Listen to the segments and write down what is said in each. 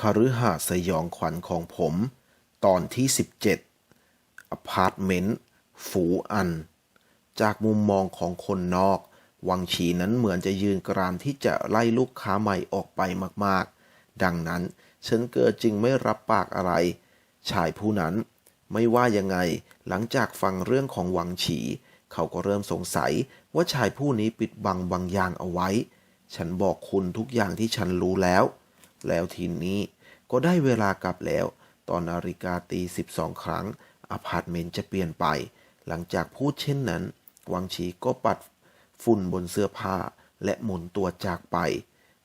คฤหาสน์สยองขวัญของผม ตอนที่ 17อพาร์ตเมนต์ฝูอัน จากมุมมองของคนนอก วังชีนั้นเหมือนจะยืนกรานที่จะไล่ลูกค้าใหม่ออกไปมากๆ ดังนั้นเฉินเกอจึงไม่รับปากอะไร ชายผู้นั้นไม่ว่ายังไง หลังจากฟังเรื่องของวังฉี เขาก็เริ่มสงสัยว่าชายผู้นี้ปิดบังบางอย่างเอาไว้ ฉันบอกคุณทุกอย่างที่ฉันรู้แล้ว แล้วทีนี้ก็ได้เวลากลับแล้ว ตอนนาฬิกาตีสิบสองครั้งอพาร์ตเมนต์จะเปลี่ยนไป หลังจากพูดเช่นนั้น วังชีก็ปัดฝุ่นบนเสื้อผ้า และหมุนตัวจากไป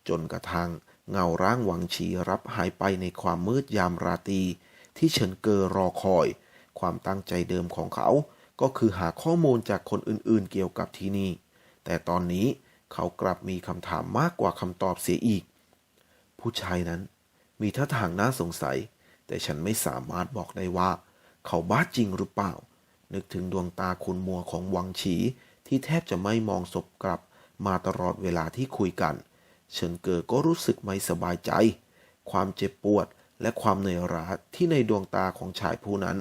จนกระทั่งเงาร่างวังชีรับหายไปในความมืดยามราตรีที่เฉินเกอรอคอย ความตั้งใจเดิมของเขา ก็คือหาข้อมูลจากคนอื่นๆเกี่ยวกับที่นี่ แต่ตอนนี้เขากลับมีคำถามมากกว่าคำตอบเสียอีก ผู้ชายนั้นมีท่าทางน่าสงสัย แต่ฉันไม่สามารถบอกได้ว่า เขาบ้าจริงหรือเปล่า นึกถึงดวงตาคุณมัวของวังฉีที่แทบจะไม่มองศพกลับมาตลอดเวลาที่คุยกัน เฉินเกอก็รู้สึกไม่สบายใจ ความเจ็บปวดและความเหนื่อยล้าที่ในดวงตาของชายผู้นั้น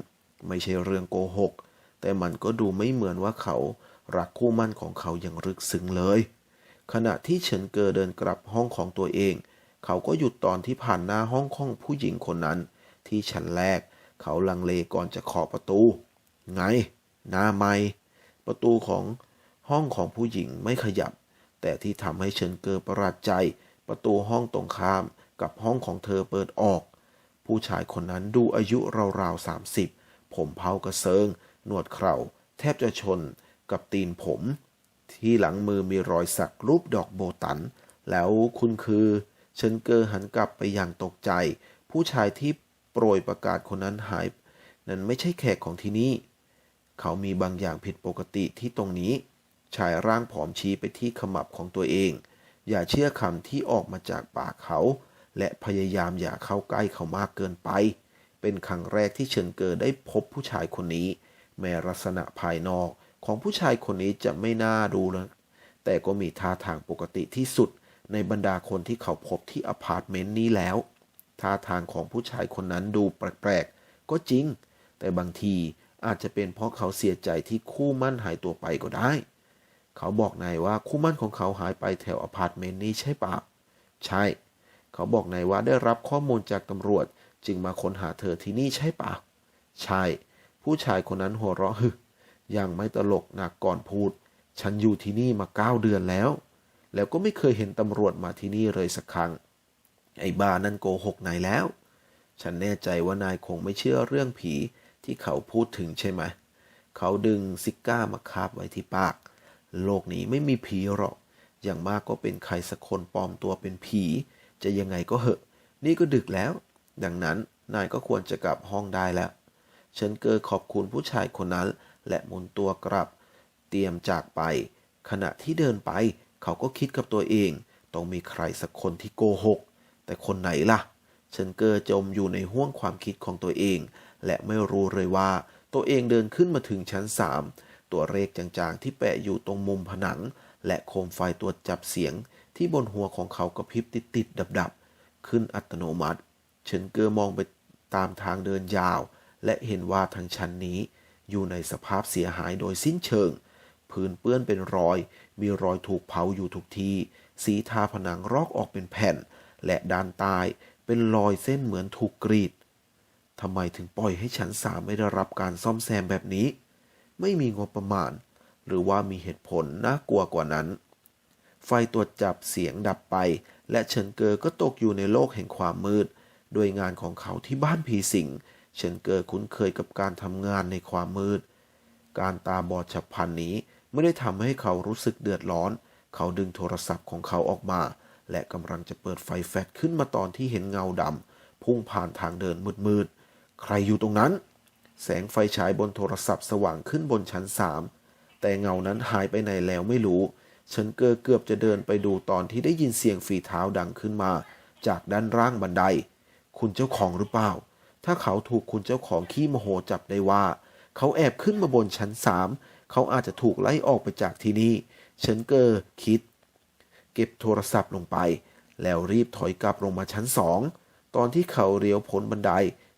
ไม่ใช่เรื่องโกหก แต่มันก็ดูไม่เหมือนว่าเขารักคู่มั่นของเขาอย่างลึกซึ้งเลย ขณะที่เฉินเกอเดินกลับห้องของตัวเอง เขาก็หยุดตอนที่ผ่านหน้าห้องของผู้หญิงคนนั้น ที่ชั้นแรก เขาลังเลก่อนจะเคาะประตู ไง หน้าไม่ ประตูของห้องของผู้หญิงไม่ขยับ แต่ที่ทำให้เฉินเกอประหลาดใจ ประตูห้องตรงข้ามกับห้องของเธอเปิดออก ผู้ชายคนนั้นดูอายุราวๆสามสิบผมเผากระเซิง หนวดเคราแทบจะชนกับตีนผม ที่หลังมือมีรอยสักรูปดอกโบตัน แล้วคุณคือ เฉินเกอหันกลับไปอย่างตกใจ ผู้ชายที่โปรยประกาศคนนั้นหาย นั้นไม่ใช่แขกของที่นี่ เขามีบางอย่างผิดปกติที่ตรงนี้ ชายร่างผอมชี้ไปที่ขมับของตัวเอง อย่าเชื่อคำที่ออกมาจากปากเขา และพยายามอย่าเข้าใกล้เขามากเกินไป เป็นครั้งแรกที่เฉินเกอได้พบผู้ชายคนนี้ แม้ลักษณะภายนอกของผู้ชายคนนี้จะไม่น่าดูนะแต่ก็มีท่าทางปกติที่สุด ในบรรดาคนที่เขาพบที่อพาร์ตเมนต์นี้แล้ว ท่าทางของผู้ชายคนนั้นดูแปลกๆ ก็จริง แต่บางทีอาจจะเป็นเพราะเขาเสียใจที่คู่มั่นหายตัวไปก็ได้ เขาบอกนายว่าคู่มั่นของเขาหายไปแถวอพาร์ตเมนต์นี้ใช่ปะใช่ เขาบอกนายว่าได้รับข้อมูลจากตำรวจจึงมาค้นหาเธอที่นี่ใช่ปะใช่ ผู้ชายคนนั้นหัวเราะฮึยังไม่ตลกหนักก่อนพูด ฉันอยู่ที่นี่มาเก้าเดือนแล้ว แล้วก็ไม่เคยเห็นตำรวจมาที่นี่เลยสักครั้ง ไอ้บ้านั่นโกหกนายแล้ว ฉันแน่ใจว่านายคงไม่เชื่อเรื่องผีที่เขาพูดถึงใช่ไหม เขาดึงซิก้ามาคาบไว้ที่ปาก โลกนี้ไม่มีผีหรอก อย่างมากก็เป็นใครสักคนปลอมตัวเป็นผี จะยังไงก็เหอะ นี่ก็ดึกแล้ว ดังนั้นนายก็ควรจะกลับห้องได้แล้ว ฉันเกอขอบคุณผู้ชายคนนั้น และหมุนตัวกลับ เตรียมจากไป ขณะที่เดินไป เขาก็คิดกับตัวเอง ต้องมีใครสักคนที่โกหก แต่คนไหนล่ะเฉินเกอจมอยู่ในห้วงความคิดของตัวเอง และไม่รู้เลยว่า ตัวเองเดินขึ้นมาถึงชั้นสามตัวเลขจางๆที่แปะอยู่ตรงมุมผนัง และโคมไฟตรวจับเสียง ที่บนหัวของเขากระพริบติดๆดับๆ ขึ้นอัตโนมัติเฉินเกอมองไปตามทางเดินยาว และเห็นว่าทางชั้นนี้ อยู่ในสภาพเสียหายโดยสิ้นเชิง พื้นเปื้อนเป็นรอย มีรอยถูกเผาอยู่ทุกที่ สีทาผนังรอกออกเป็นแผ่น และด้านใต้เป็นรอยเส้นเหมือนถูกกรีดทำไมถึงปล่อยให้ชั้นสามไม่ได้รับการซ่อมแซมแบบนี้ ไม่มีงบประมาณ หรือว่ามีเหตุผลน่ากลัวกว่านั้น ไฟตรวจจับเสียงดับไป และเฉินเกอก็ตกอยู่ในโลกแห่งความมืด โดยงานของเขาที่บ้านผีสิงเฉินเกอคุ้นเคยกับการทำงานในความมืด การตาบอดฉับพลันนี้ ไม่ได้ทำให้เขารู้สึกเดือดร้อน เขาดึงโทรศัพท์ของเขาออกมา และกำลังจะเปิดไฟแฟลชขึ้นมาตอนที่เห็นเงาดำพุ่งผ่านทางเดินมืดๆ ใครอยู่ตรงนั้น แสงไฟฉายบนโทรศัพท์สว่างขึ้นบนชั้นสามแต่เงานั้นหายไปไหนแล้วไม่รู้เฉินเกอเกือบจะเดินไปดูตอนที่ได้ยินเสียงฝีเท้าดังขึ้นมา จากด้านล่างบันได คุณเจ้าของหรือเปล่า ถ้าเขาถูกคุณเจ้าของขี้โมโหจับได้ว่า เขาแอบขึ้นมาบนชั้นสาม เขาอาจจะถูกไล่ออกไปจากที่นี่เฉินเกอคิด เก็บโทรศัพท์ลงไป แล้วรีบถอยกลับลงมาชั้นสอง ตอนที่เขาเลี้ยวพ้นบันได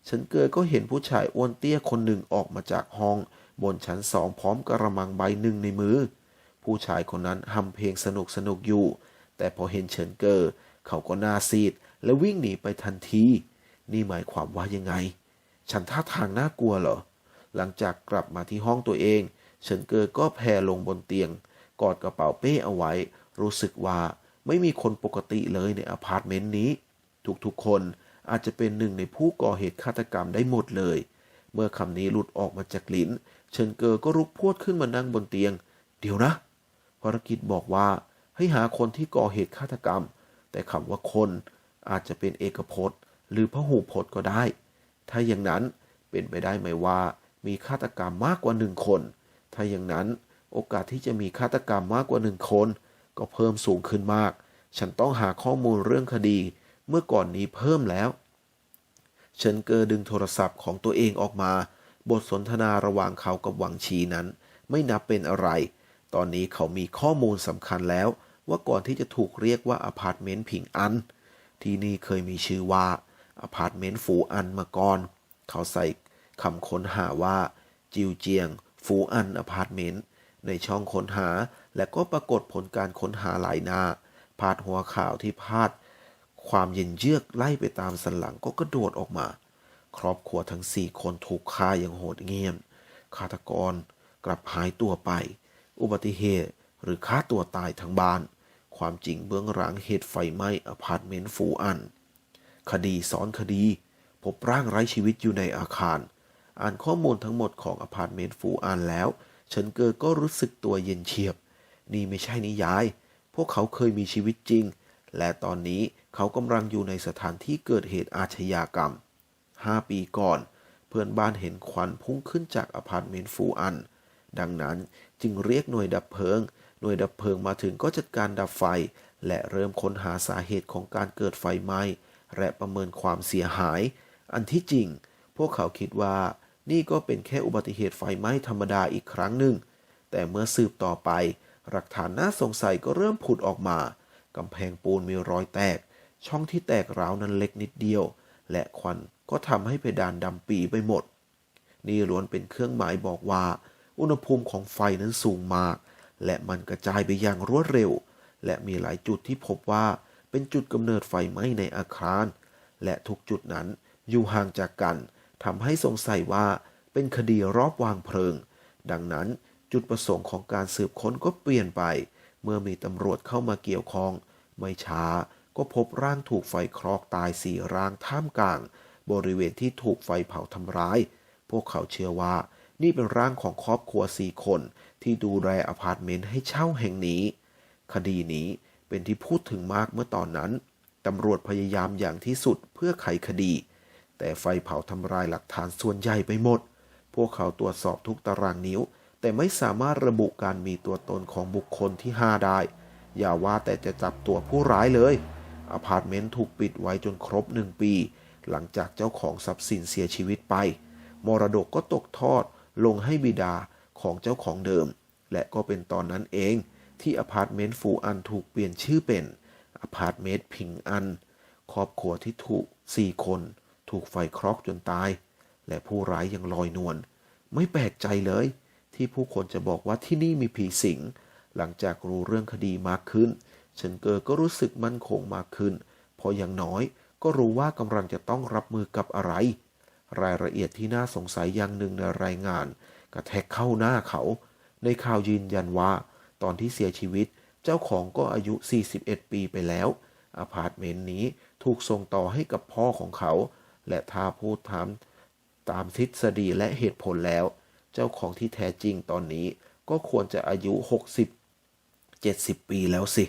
เฉันเกยก็เห็นผู้ชายอ้วนเตี้ยคนหนึ่งออกมาจากห้อง บนชั้นสองพร้อมกระมังใบหนึ่งในมือ ผู้ชายคนนั้นฮัมเพลงสนุกสนุกอยู่ แต่พอเห็นเฉินเกอเขาก็หน้าซีดและวิ่งหนีไปทันที นี่หมายความว่ายังไง ฉันท่าทางน่ากลัวเหรอ หลังจากกลับมาที่ห้องตัวเอง เฉินเกอก็แผ่ลงบนเตียง กอดกระเป๋าเป้เอาไว้ รู้สึกว่าไม่มีคนปกติเลยในอพาร์ตเมนต์นี้ ทุกๆคนอาจจะเป็นหนึ่งในผู้ก่อเหตุฆาตกรรมได้หมดเลย เมื่อคำนี้หลุดออกมาจากลิ้น เฉินเกอก็ลุกพวดขึ้นมานั่งบนเตียง เดี๋ยวนะภารกิจบอกว่าให้หาคนที่ก่อเหตุฆาตกรรม แต่คำว่าคนอาจจะเป็นเอกพจน์ หรือพหูพจน์ก็ได้ ถ้าอย่างนั้นเป็นไปได้ไหมว่ามีฆาตกรรมมากกว่าหนึ่งคน ถ้าอย่างนั้นโอกาสที่จะมีฆาตกรรมมากกว่าหนึ่งคน ก็เพิ่มสูงขึ้นมาก ฉันต้องหาข้อมูลเรื่องคดี เมื่อก่อนนี้เพิ่มแล้ว เฉินเกอดึงโทรศัพท์ของตัวเองออกมา บทสนทนาระหว่างเขากับหวังชีนั้น ไม่นับเป็นอะไร ตอนนี้เขามีข้อมูลสำคัญแล้ว ว่าก่อนที่จะถูกเรียกว่าอพาร์ตเมนต์ผิงอัน ที่นี่เคยมีชื่อว่าอพาร์ตเมนต์ฟูอันมาก่อน เขาใส่คำค้นหาว่า จิวเจียง ฟูอันอพาร์ตเมนต์ในช่องค้นหา และก็ปรากฏผลการค้นหาหลายหน้า พาดหัวข่าวที่พาด ความเย็นเยือกไล่ไปตามสันหลังก็กระโดดออกมา ครอบครัวทั้งสี่คนถูกฆ่าอย่างโหดเหี้ยมฆาตกรกลับหายตัวไป อุบัติเหตุหรือฆ่าตัวตายทั้งบ้าน ความจริงเบื้องหลังเหตุไฟไหม้อพาร์ตเมนต์ฟูอัน คดีซ้อนคดี พบร่างไร้ชีวิตอยู่ในอาคาร อ่านข้อมูลทั้งหมดของอพาร์ตเมนต์ฟูอันแล้ว เฉินเกอก็รู้สึกตัวเย็นเฉียบ นี่ไม่ใช่นิยาย พวกเขาเคยมีชีวิตจริง และตอนนี้เขากำลังอยู่ในสถานที่เกิดเหตุอาชญากรรม 5 ปีก่อน เพื่อนบ้านเห็นควันพุ่งขึ้นจากอพาร์ตเมนต์ฟูอัน ดังนั้นจึงเรียกหน่วยดับเพลิง หน่วยดับเพลิงมาถึงก็จัดการดับไฟ และเริ่มค้นหาสาเหตุของการเกิดไฟไหม้และประเมินความเสียหาย อันที่จริง พวกเขาคิดว่า นี่ก็เป็นแค่อุบัติเหตุไฟไหม้ธรรมดาอีกครั้งหนึ่ง แต่เมื่อสืบต่อไป หลักฐานน่าสงสัยก็เริ่มผุดออกมากำแพงปูนมีรอยแตก ช่องที่แตกร้าวนั้นเล็กนิดเดียว และควันก็ทำให้เพดานดำปีไปหมด นี่ล้วนเป็นเครื่องหมายบอกว่า อุณหภูมิของไฟนั้นสูงมาก และมันกระจายไปอย่างรวดเร็ว และมีหลายจุดที่พบว่าเป็นจุดกำเนิดไฟไหม้ในอาคาร และทุกจุดนั้นอยู่ห่างจากกัน ทำให้สงสัยว่าเป็นคดีรอบวางเพลิง ดังนั้นจุดประสงค์ของการสืบค้นก็เปลี่ยนไป เมื่อมีตำรวจเข้ามาเกี่ยวข้อง ไม่ช้าก็พบร่างถูกไฟคลอกตายสี่ร่างท่ามกลาง บริเวณที่ถูกไฟเผาทำร้าย พวกเขาเชื่อว่า นี่เป็นร่างของครอบครัวสี่คน ที่ดูแลอพาร์ตเมนต์ให้เช่าแห่งนี้ คดีนี้เป็นที่พูดถึงมากเมื่อตอนนั้นตำรวจพยายามอย่างที่สุดเพื่อไขคดี แต่ไฟเผาทำลายหลักฐานส่วนใหญ่ไปหมด พวกเขาตรวจสอบทุกตารางนิ้ว แต่ไม่สามารถระบุการมีตัวตนของบุคคลที่ห้าได้ อย่าว่าแต่จะจับตัวผู้ร้ายเลย อพาร์ตเมนต์ถูกปิดไว้จนครบหนึ่งปี หลังจากเจ้าของทรัพย์สินเสียชีวิตไป มรดกก็ตกทอดลงให้บิดาของเจ้าของเดิม และก็เป็นตอนนั้นเองที่อพาร์ตเมนต์ฟูอันถูกเปลี่ยนชื่อเป็นอพาร์ตเมนต์พิงอัน ครอบครัวที่ถูกสี่คน ถูกไฟคลอกจนตาย และผู้ร้ายยังลอยนวลไม่แปลกใจเลย ที่ผู้คนจะบอกว่าที่นี่มีผีสิง หลังจากรู้เรื่องคดีมากขึ้นเฉินเกอก็รู้สึกมั่นคงมากขึ้นพออย่างน้อยก็รู้ว่ากำลังจะต้องรับมือกับอะไร รายละเอียดที่น่าสงสัยอย่างหนึ่งในรายงานกระแทกเข้าหน้าเขา ในข่าวยืนยันว่า ตอนที่เสียชีวิต เจ้าของก็อายุ 41 ปีไปแล้วอพาร์ตเมนต์นี้ถูกส่งต่อให้กับพ่อของเขา และถ้าพูดถามตามทฤษฎีและเหตุผลแล้ว เจ้าของที่แท้จริงตอนนี้ก็ควรจะอายุ 60 70 ปีแล้วสิ